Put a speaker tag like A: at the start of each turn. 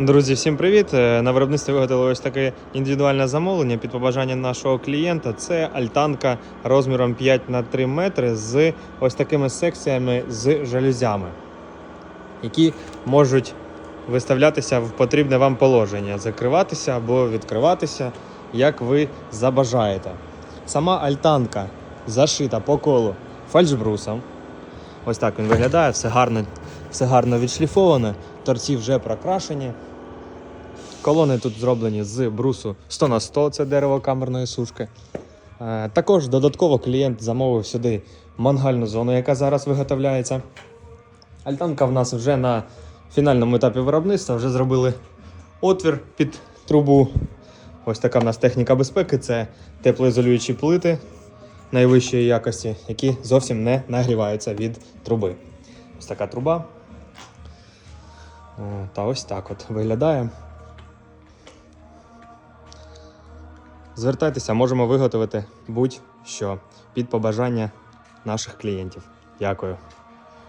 A: Друзі, всім привіт! Е, На виробництві виготовили ось таке індивідуальне замовлення під побажання нашого клієнта. Це альтанка розміром 5 на 3 метри з ось такими секціями з жалюзями, які можуть виставлятися в потрібне вам положення, закриватися або відкриватися, як ви забажаєте. Сама альтанка зашита по колу фальшбрусом. Ось так він виглядає, все гарно, все гарно відшліфоване, торці вже прокрашені. Колони тут зроблені з брусу 100 на 100, це дерево камерної сушки. Е, Також додатково клієнт замовив сюди мангальну зону, яка зараз виготовляється. Альтанка в нас вже на фінальному етапі виробництва вже зробили отвір під трубу. Ось така в нас техніка безпеки це теплоізолюючі плити найвищої якості, які зовсім не нагріваються від труби. Ось така труба. О, Та ось так от виглядає. Звертайтеся, можемо виготовити будь-що під побажання наших клієнтів. Дякую.